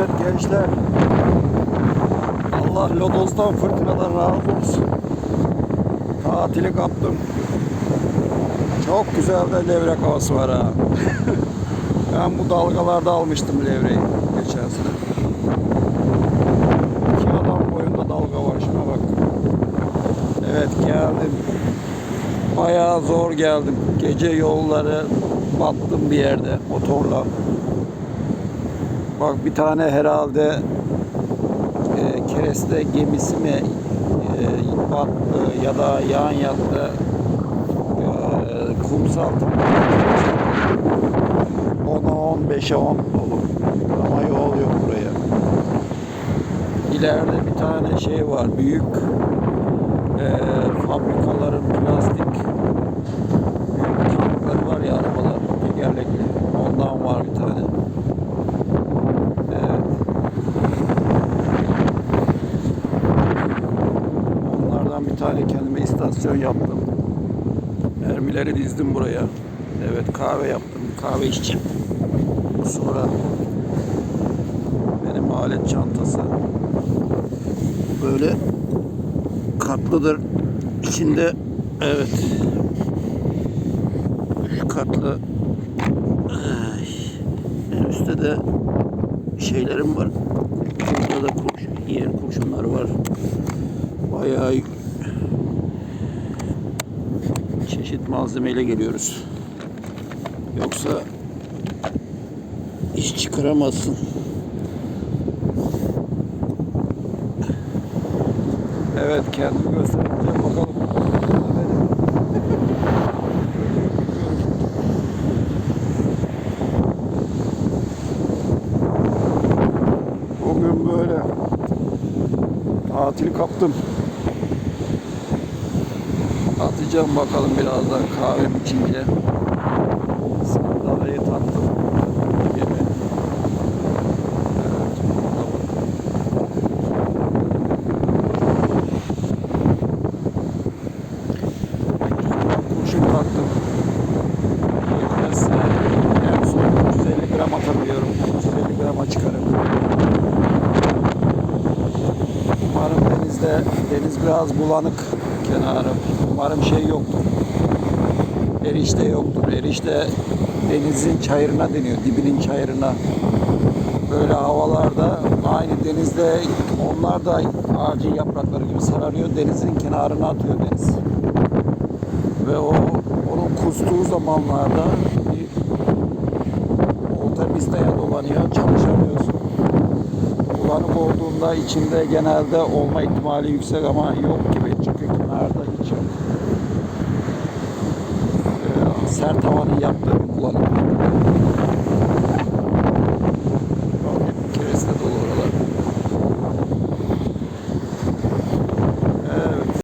Evet gençler. Allah lodozdan fırtınadan razı olsun. Tatili kaptım. Çok güzel de levrek havası var ha. ben bu dalgalarda almıştım levreyi geçen sene. İki adam boyunda dalga var şuna bak. Evet geldim. Bayağı zor geldim. Gece yolları battım bir yerde motorla. Bak bir tane herhalde e, kereste gemisi mi e, battı ya da yan yattı e, kumsal 10'a 15'e 10 dolu ama yol yok buraya. İleride bir tane şey var büyük e, fabrikaların plastik büyük tankları var ya arabalar tekerlekli ondan var bir tane. Evet. Onlardan bir tane istasyon yaptım. Mermileri dizdim buraya. Evet kahve yaptım. Kahve içeceğim. Sonra benim alet çantası böyle katlıdır. İçinde evet üç katlı en üstte de şeylerim var. Burada da kurşun, yer kurşunlar var. Bayağı çeşit malzemeyle geliyoruz. Yoksa iş çıkaramazsın. Evet kendimi göstereceğim bakalım. Bugün böyle tatil kaptım. Atacağım bakalım birazdan kahvem içince. Sandalyeyi taktım. Gemi. Evet. Kurşun taktım. Yetmezse en son 350 gram atabiliyorum. 350 grama çıkarım. Umarım denizde, deniz biraz bulanık kenarı. Umarım şey yoktur. Erişte yoktur. Erişte denizin çayırına deniyor. Dibinin çayırına. Böyle havalarda aynı denizde onlar da ağacın yaprakları gibi sararıyor. Denizin kenarına atıyor deniz. Ve o onun kustuğu zamanlarda olta pisteye dolanıyor. Çalışamıyorsun. Bulanık olduğunda içinde genelde olma ihtimali yüksek ama yok gibi. Kenarda hiç yok. Sert havanın yaptığı bir bulanık.